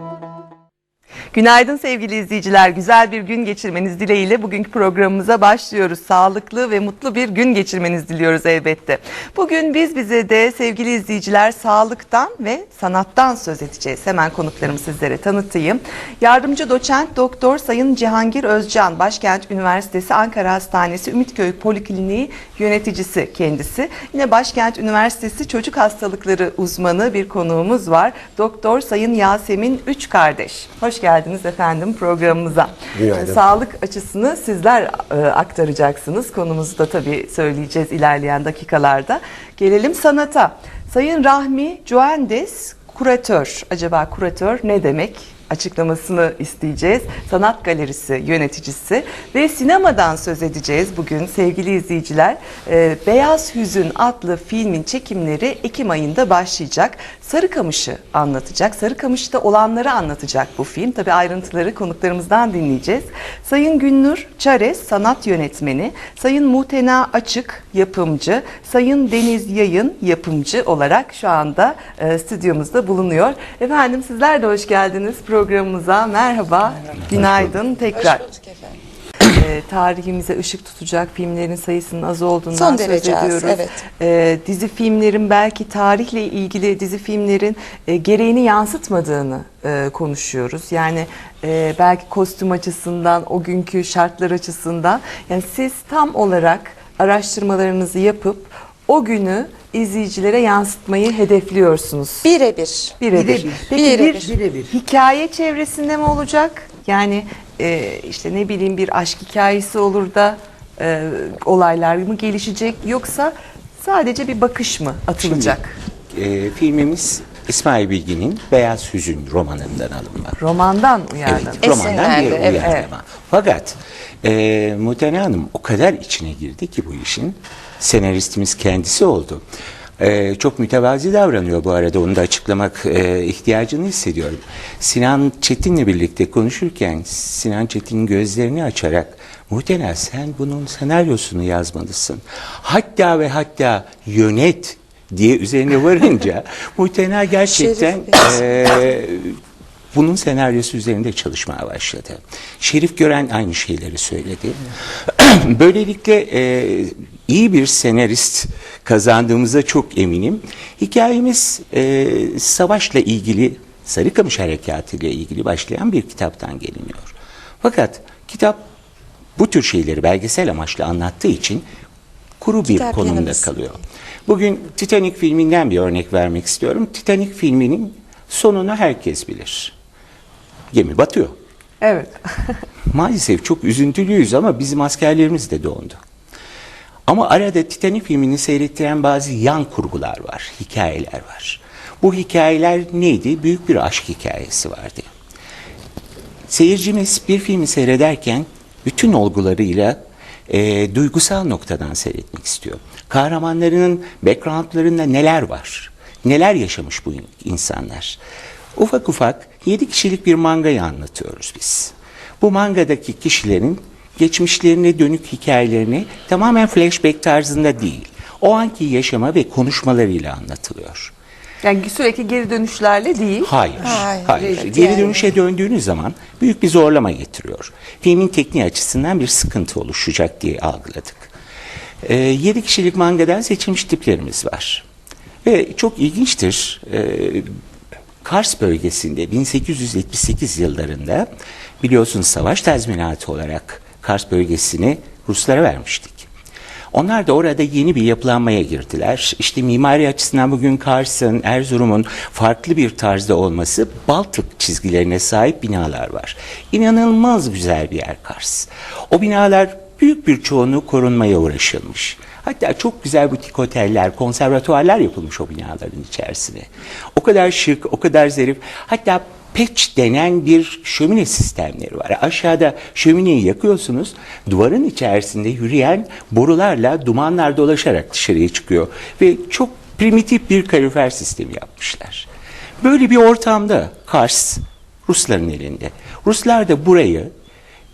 Música Günaydın sevgili izleyiciler. Güzel bir gün geçirmeniz dileğiyle bugünkü programımıza başlıyoruz. Sağlıklı ve mutlu bir gün geçirmeniz diliyoruz elbette. Bugün biz bize de sevgili izleyiciler sağlıktan ve sanattan söz edeceğiz. Hemen konuklarımı sizlere tanıtayım. Yardımcı doçent doktor Sayın Cihangir Özcan, Başkent Üniversitesi Ankara Hastanesi Ümitköy Polikliniği yöneticisi kendisi. Yine Başkent Üniversitesi Çocuk Hastalıkları uzmanı bir konuğumuz var. Doktor Sayın Yasemin Üç Kardeş. Hoş geldiniz efendim programımıza. Günaydın. Sağlık açısını sizler e, aktaracaksınız. Konumuzu da tabii söyleyeceğiz ilerleyen dakikalarda. Gelelim sanata. Sayın Rahmi Cuendes kuratör. Acaba kuratör ne demek? Açıklamasını isteyeceğiz. Sanat Galerisi yöneticisi ve sinemadan söz edeceğiz bugün sevgili izleyiciler. Ee, Beyaz Hüzün adlı filmin çekimleri Ekim ayında başlayacak. Sarıkamış'ı anlatacak. Sarıkamış'ta olanları anlatacak bu film. Tabi ayrıntıları konuklarımızdan dinleyeceğiz. Sayın Günnur Çares sanat yönetmeni, Sayın Muhtena Açık yapımcı, Sayın Deniz Yayın yapımcı olarak şu anda e, stüdyomuzda bulunuyor. Efendim sizler de hoş geldiniz programımıza. Merhaba, günaydın tekrar. Hoş bulduk efendim. E, tarihimize ışık tutacak filmlerin sayısının az olduğundan Son söz derece az, ediyoruz. evet. E, dizi filmlerin belki tarihle ilgili dizi filmlerin e, gereğini yansıtmadığını e, konuşuyoruz. Yani e, belki kostüm açısından, o günkü şartlar açısından. Yani siz tam olarak araştırmalarınızı yapıp o günü izleyicilere yansıtmayı hedefliyorsunuz. Birebir. Birebir. Birebir. Peki Birebir. bir Birebir. hikaye çevresinde mi olacak? Yani e, işte ne bileyim bir aşk hikayesi olur da e, olaylar mı gelişecek yoksa sadece bir bakış mı atılacak? E, filmimiz İsmail Bilgin'in Beyaz Hüzün romanından alınma. Romandan uyarlanır. Evet, romandan bir Esinlendi, evet. uyarlama. Fakat e, Mutene Hanım o kadar içine girdi ki bu işin. Senaristimiz kendisi oldu. E, çok mütevazi davranıyor bu arada. Onu da açıklamak e, ihtiyacını hissediyorum. Sinan Çetin'le birlikte konuşurken Sinan Çetin'in gözlerini açarak Muhtena sen bunun senaryosunu yazmalısın. Hatta ve hatta yönet diye üzerine varınca Muhtena gerçekten e, bunun senaryosu üzerinde çalışmaya başladı. Şerif Gören aynı şeyleri söyledi. Böylelikle e, iyi bir senarist kazandığımıza çok eminim. Hikayemiz e, savaşla ilgili, Sarıkamış Harekatı ile ilgili başlayan bir kitaptan geliniyor. Fakat kitap bu tür şeyleri belgesel amaçlı anlattığı için kuru bir Kitap konumda yanımız. kalıyor. Bugün Titanic filminden bir örnek vermek istiyorum. Titanic filminin sonunu herkes bilir. Gemi batıyor. Evet. Maalesef çok üzüntülüyüz ama bizim askerlerimiz de dondu. Ama arada Titanic filmini seyrettiren bazı yan kurgular var, hikayeler var. Bu hikayeler neydi? Büyük bir aşk hikayesi vardı. Seyircimiz bir filmi seyrederken bütün olgularıyla e, duygusal noktadan seyretmek istiyor. Kahramanlarının backgroundlarında neler var? Neler yaşamış bu in- insanlar? Ufak ufak yedi kişilik bir mangayı anlatıyoruz biz. Bu mangadaki kişilerin geçmişlerine dönük hikayelerini tamamen flashback tarzında değil, o anki yaşama ve konuşmalarıyla anlatılıyor. Yani sürekli geri dönüşlerle değil. Hayır. Hayır, Hayır. evet, Geri yani. dönüşe döndüğünüz zaman büyük bir zorlama getiriyor. Filmin tekniği açısından bir sıkıntı oluşacak diye algıladık. Ee, 7 kişilik mangadan seçilmiş tiplerimiz var. Ve çok ilginçtir. Ee, Kars bölgesinde 1878 yıllarında biliyorsunuz savaş tazminatı olarak Kars bölgesini Ruslara vermiştik. Onlar da orada yeni bir yapılanmaya girdiler. İşte mimari açısından bugün Kars'ın, Erzurum'un farklı bir tarzda olması Baltık çizgilerine sahip binalar var. İnanılmaz güzel bir yer Kars. O binalar büyük bir çoğunluğu korunmaya uğraşılmış. Hatta çok güzel butik oteller, konservatuarlar yapılmış o binaların içerisine. O kadar şık, o kadar zarif. Hatta peç denen bir şömine sistemleri var. Aşağıda şömineyi yakıyorsunuz, duvarın içerisinde yürüyen borularla dumanlar dolaşarak dışarıya çıkıyor. Ve çok primitif bir kalorifer sistemi yapmışlar. Böyle bir ortamda Kars Rusların elinde. Ruslar da burayı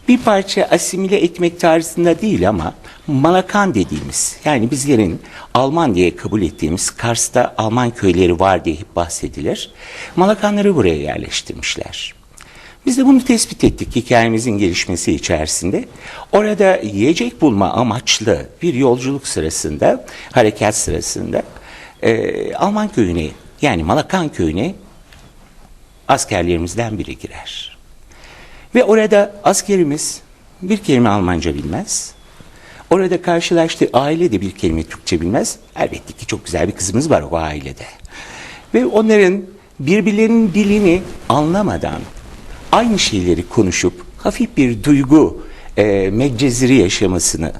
bir parça asimile etmek tarzında değil ama Malakan dediğimiz yani bizlerin Alman diye kabul ettiğimiz Kars'ta Alman köyleri var diye hep bahsedilir. Malakanları buraya yerleştirmişler. Biz de bunu tespit ettik hikayemizin gelişmesi içerisinde. Orada yiyecek bulma amaçlı bir yolculuk sırasında, harekat sırasında e, Alman köyüne yani Malakan köyüne askerlerimizden biri girer. Ve orada askerimiz bir kelime Almanca bilmez. Orada karşılaştığı aile de bir kelime Türkçe bilmez. Elbette ki çok güzel bir kızımız var o ailede. Ve onların birbirlerinin dilini anlamadan aynı şeyleri konuşup hafif bir duygu e, mecceziri yaşamasını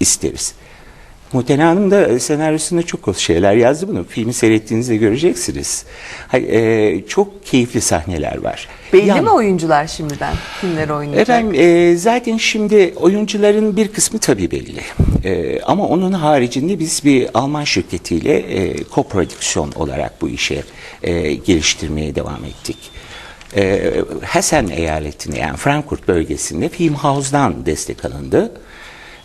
isteriz. Muhtene Hanım da senaryosunda çok şeyler yazdı bunu. Filmi seyrettiğinizde göreceksiniz. E, çok keyifli sahneler var. Belli Yan- mi oyuncular şimdiden kimleri oynayacak? Efendim e, zaten şimdi oyuncuların bir kısmı tabii belli. E, ama onun haricinde biz bir Alman şirketiyle e, koprodüksiyon olarak bu işe e, geliştirmeye devam ettik. E, Hessen eyaletinde yani Frankfurt bölgesinde Filmhaus'dan destek alındı.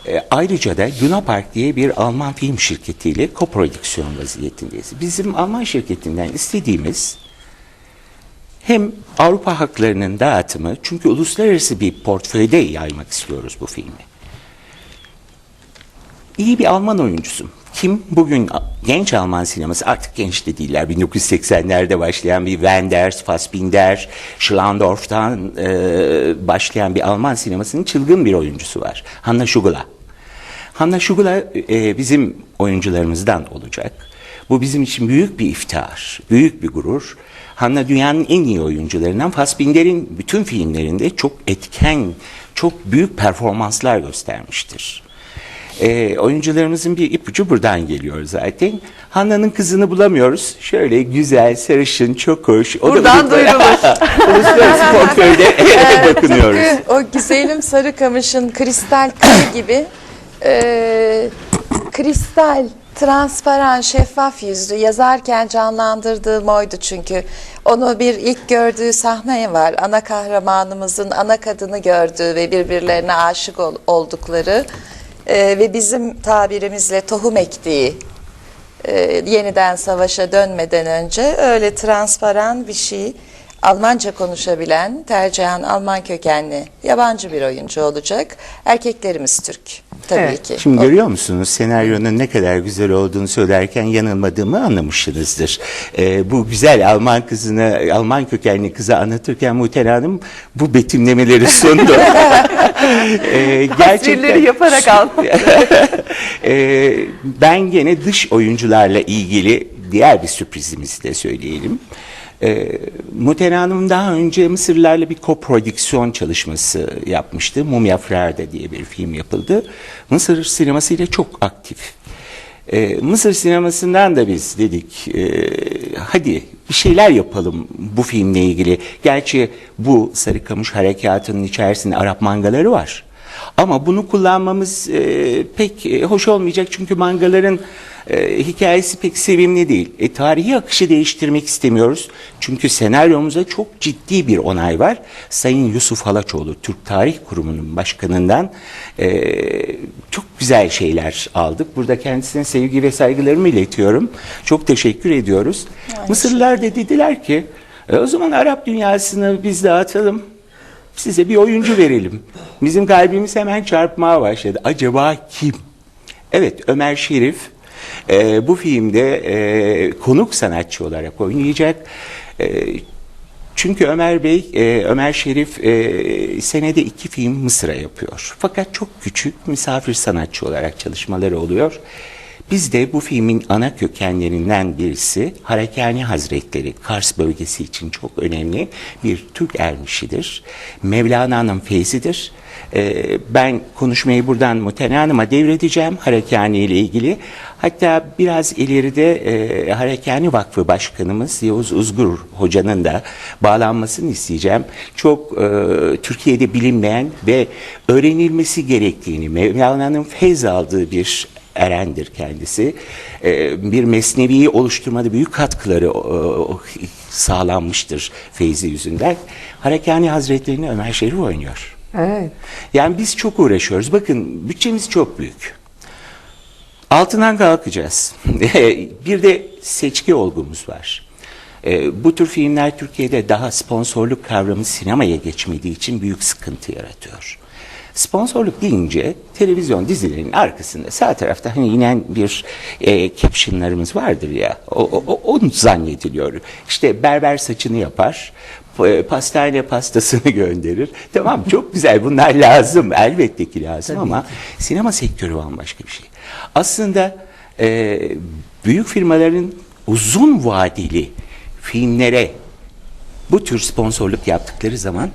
E, ayrıca da Luna Park diye bir Alman film şirketiyle koprodüksiyon vaziyetindeyiz. Bizim Alman şirketinden istediğimiz hem Avrupa haklarının dağıtımı çünkü uluslararası bir portföyde yaymak istiyoruz bu filmi. İyi bir Alman oyuncusu. Kim bugün genç Alman sineması artık genç de değiller. 1980'lerde başlayan bir Wenders, Fassbinder, Schlandorf'tan e, başlayan bir Alman sinemasının çılgın bir oyuncusu var. Hanna Schugula. Hanna Schugula e, bizim oyuncularımızdan olacak. Bu bizim için büyük bir iftihar, büyük bir gurur. Hanna dünyanın en iyi oyuncularından Fassbinder'in bütün filmlerinde çok etken, çok büyük performanslar göstermiştir. E, oyuncularımızın bir ipucu buradan geliyor zaten. Hanna'nın kızını bulamıyoruz. Şöyle güzel, sarışın, çok hoş. O da Buradan duyurulur. Uluslararası portföyde bakınıyoruz. Tıpkı o güzelim Sarıkamış'ın kristal kaya gibi e, kristal, transparan, şeffaf yüzlü yazarken canlandırdığım oydu çünkü. Onu bir ilk gördüğü sahne var. Ana kahramanımızın ana kadını gördüğü ve birbirlerine aşık ol- oldukları e, ve bizim tabirimizle tohum ektiği e, yeniden savaşa dönmeden önce öyle transparan bir şey Almanca konuşabilen tercihen Alman kökenli yabancı bir oyuncu olacak. Erkeklerimiz Türk tabii Evet. ki. Şimdi O- görüyor musunuz senaryonun ne kadar güzel olduğunu söylerken yanılmadığımı anlamışsınızdır. Ee, bu güzel Alman kızını, Alman kökenli kızı anlatırken Muhten Hanım bu betimlemeleri sundu. ee, Tasvirleri yaparak al. Ee, ben gene dış oyuncularla ilgili diğer bir sürprizimizi de söyleyelim. Ee, Muhten Hanım daha önce Mısırlarla bir koprodüksiyon çalışması yapmıştı. Mumya Frerde diye bir film yapıldı. Mısır sinemasıyla çok aktif. Ee, Mısır sinemasından da biz dedik e, hadi bir şeyler yapalım bu filmle ilgili. Gerçi bu Sarıkamış Harekatı'nın içerisinde Arap mangaları var. Ama bunu kullanmamız e, pek e, hoş olmayacak çünkü mangaların e, hikayesi pek sevimli değil. E, tarihi akışı değiştirmek istemiyoruz. Çünkü senaryomuza çok ciddi bir onay var. Sayın Yusuf Halaçoğlu, Türk Tarih Kurumu'nun başkanından e, çok güzel şeyler aldık. Burada kendisine sevgi ve saygılarımı iletiyorum. Çok teşekkür ediyoruz. Mısırlılar da dediler ki, e, o zaman Arap dünyasını biz dağıtalım size bir oyuncu verelim. Bizim kalbimiz hemen çarpmaya başladı. Acaba kim? Evet Ömer Şerif e, bu filmde e, konuk sanatçı olarak oynayacak. E, çünkü Ömer Bey, e, Ömer Şerif e, senede iki film Mısır'a yapıyor. Fakat çok küçük misafir sanatçı olarak çalışmaları oluyor. Biz de bu filmin ana kökenlerinden birisi Harekani Hazretleri, Kars bölgesi için çok önemli bir Türk ermişidir. Mevlana'nın feyzidir. Ee, ben konuşmayı buradan Mutene Hanım'a devredeceğim Harekani ile ilgili. Hatta biraz ileride e, Harekani Vakfı Başkanımız Yavuz Uzgur Hoca'nın da bağlanmasını isteyeceğim. Çok e, Türkiye'de bilinmeyen ve öğrenilmesi gerektiğini, Mevlana'nın feyz aldığı bir erendir kendisi. Ee, bir mesneviyi oluşturmada büyük katkıları sağlanmıştır Feyzi yüzünden. Harekani Hazretleri'ni Ömer Şerif oynuyor. Evet. Yani biz çok uğraşıyoruz. Bakın bütçemiz çok büyük. Altından kalkacağız. bir de seçki olgumuz var. Ee, bu tür filmler Türkiye'de daha sponsorluk kavramı sinemaya geçmediği için büyük sıkıntı yaratıyor. Sponsorluk deyince televizyon dizilerinin arkasında sağ tarafta hani inen bir e, captionlarımız vardır ya o, o, o- onu zannediliyor. İşte berber saçını yapar, p- pastane pastasını gönderir. Tamam çok güzel bunlar lazım elbette ki lazım ama sinema sektörü bambaşka bir şey. Aslında e, büyük firmaların uzun vadeli filmlere bu tür sponsorluk yaptıkları zaman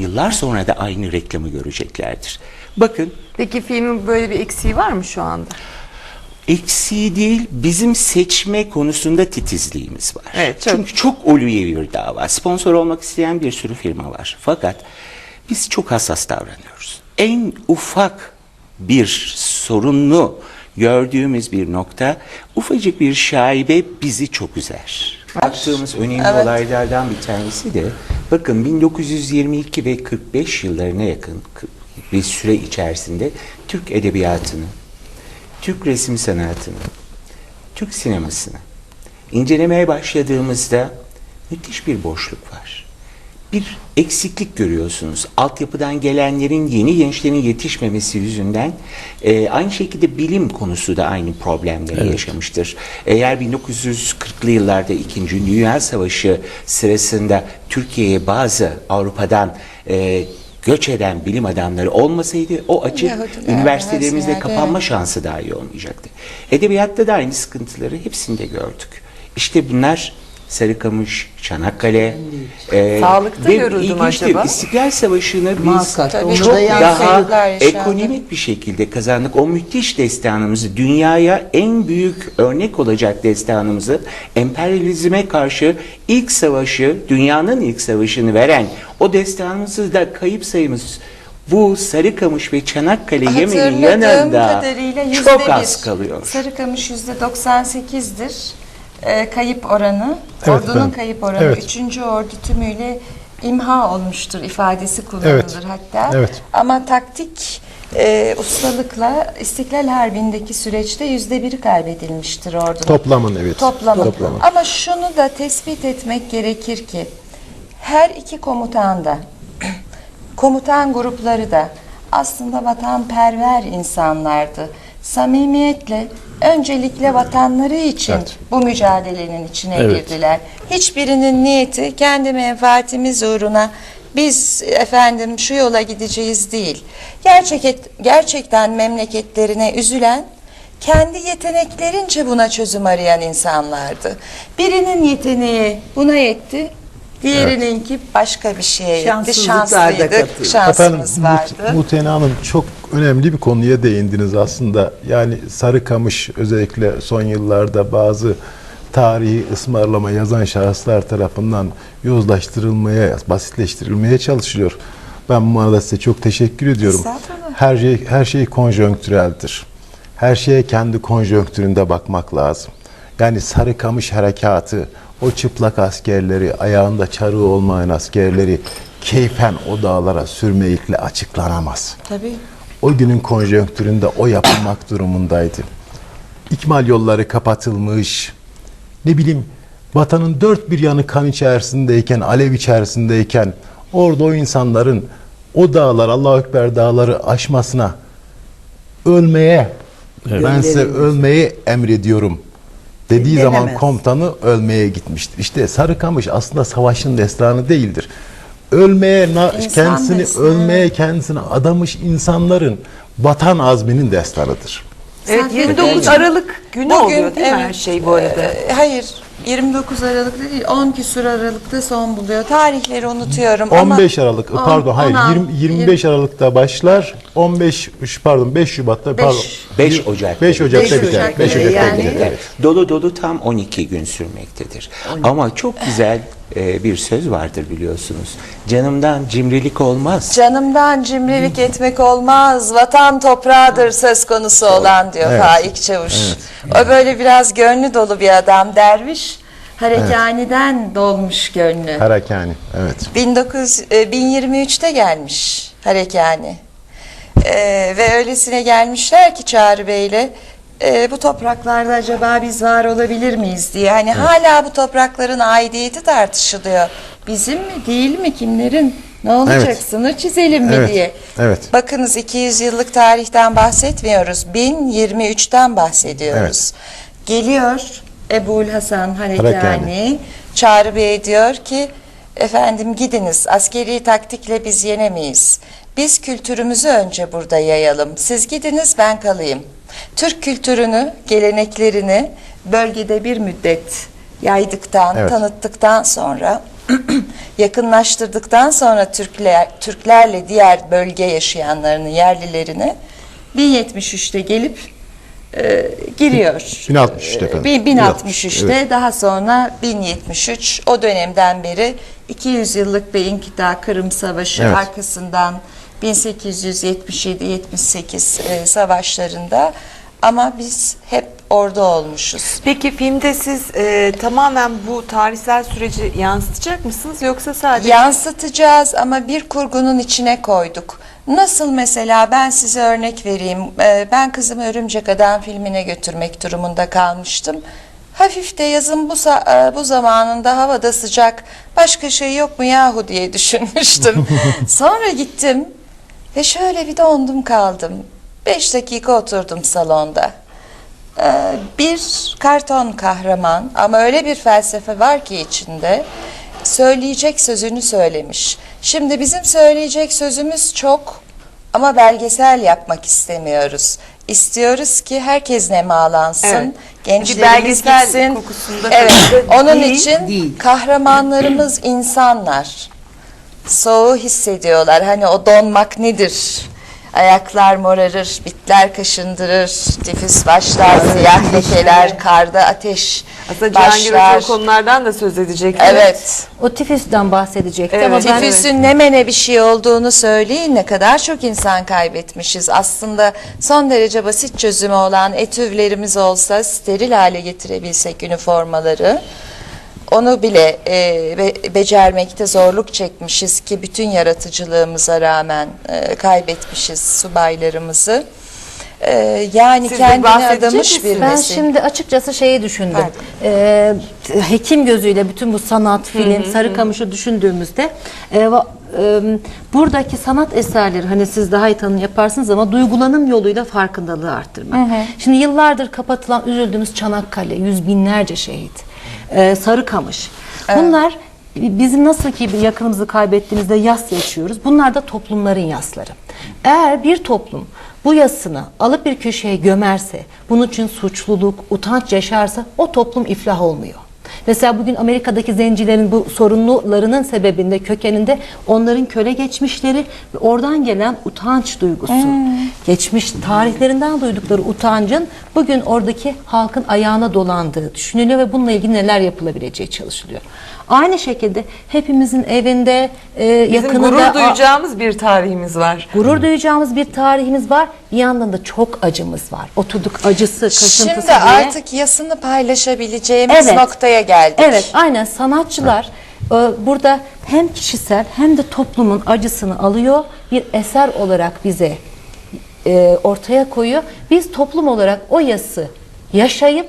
yıllar sonra da aynı reklamı göreceklerdir. Bakın Peki filmin böyle bir eksiği var mı şu anda? eksiği değil bizim seçme konusunda titizliğimiz var. Evet, çok- Çünkü çok ulvi bir dava. Sponsor olmak isteyen bir sürü firma var. Fakat biz çok hassas davranıyoruz. En ufak bir sorunlu gördüğümüz bir nokta ufacık bir şaibe bizi çok üzer. Baktığımız önemli Evet. olaylardan bir tanesi de bakın 1922 ve 45 yıllarına yakın bir süre içerisinde Türk edebiyatını, Türk resim sanatını, Türk sinemasını incelemeye başladığımızda müthiş bir boşluk var. Bir eksiklik görüyorsunuz. Altyapıdan gelenlerin yeni gençlerin yetişmemesi yüzünden e, aynı şekilde bilim konusu da aynı problemleri yaşamıştır. Eğer 1940'lı yıllarda 2. Dünya Savaşı sırasında Türkiye'ye bazı Avrupa'dan e, göç eden bilim adamları olmasaydı o açık Yahudiler, üniversitelerimizde yerde, kapanma evet. şansı dahi olmayacaktı. Edebiyatta da aynı sıkıntıları hepsinde gördük. İşte bunlar Sarıkamış, Çanakkale. e, Sağlıkta ve mü ilginçtir, acaba? İstiklal Savaşı'nı biz Muhakkak, Tabii çok daha kayıplar yaşandı. ekonomik bir şekilde kazandık. O müthiş destanımızı, dünyaya en büyük örnek olacak destanımızı, emperyalizme karşı ilk savaşı, dünyanın ilk savaşını veren o destanımızı da kayıp sayımız bu Sarıkamış ve Çanakkale Hatırladığım yanında kadarıyla yüzde çok bir. az kalıyor. Sarıkamış yüzde 98'dir e, kayıp oranı. Evet, Ordunun ben- kayıp oranı. evet. Üçüncü ordu tümüyle imha olmuştur ifadesi kullanılır Evet, hatta. evet. Ama taktik e, ustalıkla İstiklal Harbi'ndeki süreçte yüzde biri kaybedilmiştir ordunun. Toplamın evet. Toplamı. Toplamın. Ama şunu da tespit etmek gerekir ki her iki komutan da komutan grupları da aslında vatanperver insanlardı. Samimiyetle öncelikle vatanları için Evet. bu mücadelenin içine Evet. girdiler. Hiçbirinin niyeti kendi menfaatimiz uğruna biz efendim şu yola gideceğiz değil. Gerçek, gerçekten memleketlerine üzülen kendi yeteneklerince buna çözüm arayan insanlardı. Birinin yeteneği buna yetti, diğerininki başka bir şeye yetti. Şanssızlıklar da Şanslıydık, katıldı. şansımız Efendim vardı. Mut- Mutene Hanım çok önemli bir konuya değindiniz aslında. Yani Sarıkamış özellikle son yıllarda bazı tarihi ısmarlama yazan şahıslar tarafından yozlaştırılmaya, basitleştirilmeye çalışılıyor. Ben bu manada size çok teşekkür ediyorum. Her şey her şey konjonktüreldir. Her şeye kendi konjonktüründe bakmak lazım. Yani Sarıkamış harekatı, o çıplak askerleri, ayağında çarığı olmayan askerleri keyfen o dağlara sürmeyikle açıklanamaz. Tabii. O günün konjonktüründe o yapılmak durumundaydı. İkmal yolları kapatılmış. Ne bileyim vatanın dört bir yanı kan içerisindeyken, alev içerisindeyken orada o insanların o dağlar, Allahu Ekber dağları aşmasına ölmeye ben size ölmeyi emrediyorum dediği zaman Denemez. komutanı ölmeye gitmiştir. İşte Sarıkamış aslında savaşın destanı değildir. Ölmeye İnsan kendisini destanı. ölmeye kendisini adamış insanların vatan azminin destanıdır. Evet Sanki 29 bugün- Aralık günü oluyor değil mi her şey bu arada? Ee, hayır. 29 Aralık'ta değil, 10 küsur Aralık'ta son buluyor. Tarihleri unutuyorum ama 15 Aralık on- pardon hayır 16, 20, 25 Aralık'ta başlar 15 pardon 5 Şubat'ta pardon 5 Ocak. 5 Ocak'ta Beş biter. Ocak'ta 5 Ocak'ta yani. biter. Evet. Evet. Dolu dolu tam 12 gün sürmektedir. Ama çok güzel e, bir söz vardır biliyorsunuz. Canımdan cimrilik olmaz. Canımdan cimrilik etmek olmaz. Vatan toprağıdır söz konusu olan diyor Evet. Faik Çavuş. O böyle biraz gönlü dolu bir adam derviş. Harekaniden dolmuş gönlü. Harakani evet. 19 e, 1023'te gelmiş Harekani. Ee, ve öylesine gelmişler ki Çağrı Bey'le e, bu topraklarda acaba biz var olabilir miyiz diye. Hani hala bu toprakların aidiyeti tartışılıyor. Bizim mi değil mi kimlerin ne olacak Evet. sınır çizelim mi Evet, diye. evet. Bakınız 200 yıllık tarihten bahsetmiyoruz. 1023'ten bahsediyoruz. Geliyor Ebul Hasan Harekani. Harekani. Çağrı Bey diyor ki efendim gidiniz askeri taktikle biz yenemeyiz. Biz kültürümüzü önce burada yayalım. Siz gidiniz ben kalayım. Türk kültürünü, geleneklerini bölgede bir müddet yaydıktan, Evet. tanıttıktan sonra yakınlaştırdıktan sonra Türkler Türklerle diğer bölge yaşayanlarını, yerlilerini 1073'te gelip e, giriyor. 1063'te efendim. Bin- 1063'te 1063, daha sonra 1073 o dönemden beri 200 yıllık bir inkita Kırım Savaşı Evet. arkasından 1877-78 e, savaşlarında ama biz hep orada olmuşuz. Peki filmde siz e, tamamen bu tarihsel süreci yansıtacak mısınız yoksa sadece Yansıtacağız ama bir kurgunun içine koyduk. Nasıl mesela ben size örnek vereyim. Ee, Ben kızımı Örümcek Adam filmine götürmek durumunda kalmıştım. Hafif de yazın bu, e, bu zamanında havada sıcak başka şey yok mu yahu diye düşünmüştüm. Sonra gittim ve şöyle bir dondum kaldım. Beş dakika oturdum salonda. Ee, bir karton kahraman ama öyle bir felsefe var ki içinde söyleyecek sözünü söylemiş. Şimdi bizim söyleyecek sözümüz çok ama belgesel yapmak istemiyoruz. İstiyoruz ki herkes nemalansın, Evet. gençlerimiz Bir gitsin. kokusunda Evet, onun Değil, için değil. kahramanlarımız insanlar. Soğuğu hissediyorlar. Hani o donmak nedir? Ayaklar morarır, bitler kaşındırır, tifüs başlar, siyah lekeler, karda ateş aslında Cihangir Hoca başlar. o konulardan da söz edecek. Evet. O tifüsten bahsedecekti Evet, ama ben Tifüsün ne mene bir şey olduğunu söyleyin ne kadar çok insan kaybetmişiz. Aslında son derece basit çözümü olan etüvlerimiz olsa steril hale getirebilsek üniformaları onu bile e, be- becermekte zorluk çekmişiz ki bütün yaratıcılığımıza rağmen e, kaybetmişiz subaylarımızı. E, yani Siz bahsedecek adamış bir ben şimdi açıkçası şeyi düşündüm. Pardon. Ee, hekim gözüyle bütün bu sanat, film, Sarıkamış'ı düşündüğümüzde e, va- e, buradaki sanat eserleri hani siz daha iyi tanım yaparsınız ama duygulanım yoluyla farkındalığı arttırmak. Şimdi yıllardır kapatılan üzüldüğümüz Çanakkale, yüz binlerce şehit, e, Sarıkamış. Bunlar bizim nasıl ki bir yakınımızı kaybettiğimizde yas yaşıyoruz. Bunlar da toplumların yasları. Eğer bir toplum bu yasını alıp bir köşeye gömerse, bunun için suçluluk, utanç yaşarsa o toplum iflah olmuyor. Mesela bugün Amerika'daki zencilerin bu sorunlarının sebebinde, kökeninde onların köle geçmişleri ve oradan gelen utanç duygusu. Geçmiş tarihlerinden duydukları utancın bugün oradaki halkın ayağına dolandığı düşünülüyor ve bununla ilgili neler yapılabileceği çalışılıyor. Aynı şekilde hepimizin evinde, e, Bizim yakınında... gurur duyacağımız bir tarihimiz var. Gurur duyacağımız bir tarihimiz var. Bir yandan da çok acımız var. Oturduk acısı, kasıntısı Şimdi diye. artık yasını paylaşabileceğimiz Evet. noktaya geldik. Evet, aynen sanatçılar e, burada hem kişisel hem de toplumun acısını alıyor, bir eser olarak bize e, ortaya koyuyor. Biz toplum olarak o yası yaşayıp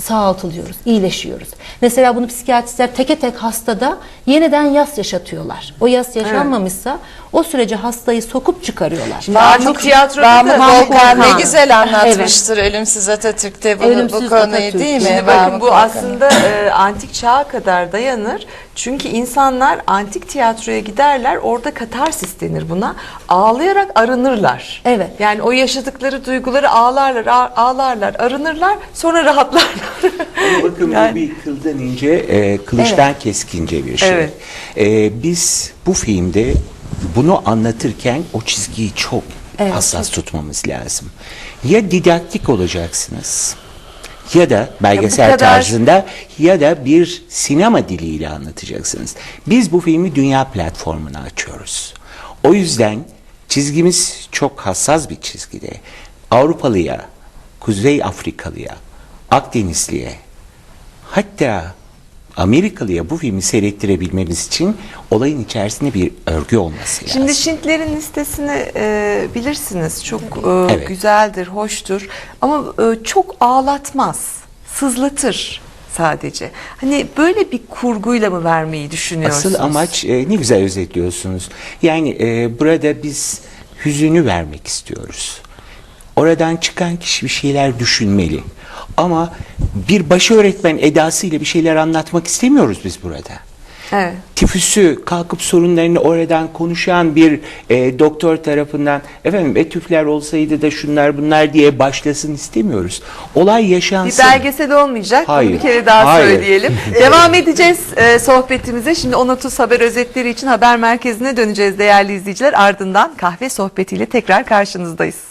sağaltılıyoruz, iyileşiyoruz. Mesela bunu psikiyatristler teke tek hastada yeniden yas yaşatıyorlar. O yas yaşanmamışsa o sürece hastayı sokup çıkarıyorlar. Şimdi antik tiyatroda Mahmut da Volkan ne güzel anlatmıştır Ölümsüz Atatürk'te bunu, Ölümsüz bu konuyu Atatürk. değil mi? Şimdi bakın Mahmut bu Volkan? aslında e, antik çağa kadar dayanır. Çünkü insanlar antik tiyatroya giderler. Orada katarsis denir buna. Ağlayarak arınırlar. Evet. Yani o yaşadıkları duyguları ağlarlar, ağ- ağlarlar, arınırlar, sonra rahatlarlar. Bakın Yani- bu bir kıldan ince, e, kılıçtan keskince bir şey. Evet. E, biz bu filmde bunu anlatırken o çizgiyi çok hassas tutmamız lazım. Ya didaktik olacaksınız ya da belgesel kadar- tarzında ya da bir sinema diliyle anlatacaksınız. Biz bu filmi dünya platformuna açıyoruz. O yüzden çizgimiz çok hassas bir çizgide. Avrupalıya, Kuzey Afrikalıya, Akdenizliye, hatta Amerikalıya bu filmi seyrettirebilmemiz için olayın içerisinde bir örgü olması lazım. Şimdi Schindler'in listesini e, bilirsiniz. Çok e, Evet. güzeldir, hoştur. Ama e, çok ağlatmaz. Sızlatır sadece. Hani böyle bir kurguyla mı vermeyi düşünüyorsunuz? Asıl amaç e, ne güzel özetliyorsunuz. Yani e, burada biz hüzünü vermek istiyoruz. Oradan çıkan kişi bir şeyler düşünmeli. Ama bir başı öğretmen edasıyla bir şeyler anlatmak istemiyoruz biz burada. Evet. Tifüsü kalkıp sorunlarını oradan konuşan bir e, doktor tarafından efendim etüfler olsaydı da şunlar bunlar diye başlasın istemiyoruz. Olay Bir yaşansın. belgesel olmayacak. Bunu Hayır. bir kere daha Hayır. söyleyelim. Devam edeceğiz e, sohbetimize. Şimdi 10.30 haber özetleri için haber merkezine döneceğiz değerli izleyiciler. Ardından kahve sohbetiyle tekrar karşınızdayız.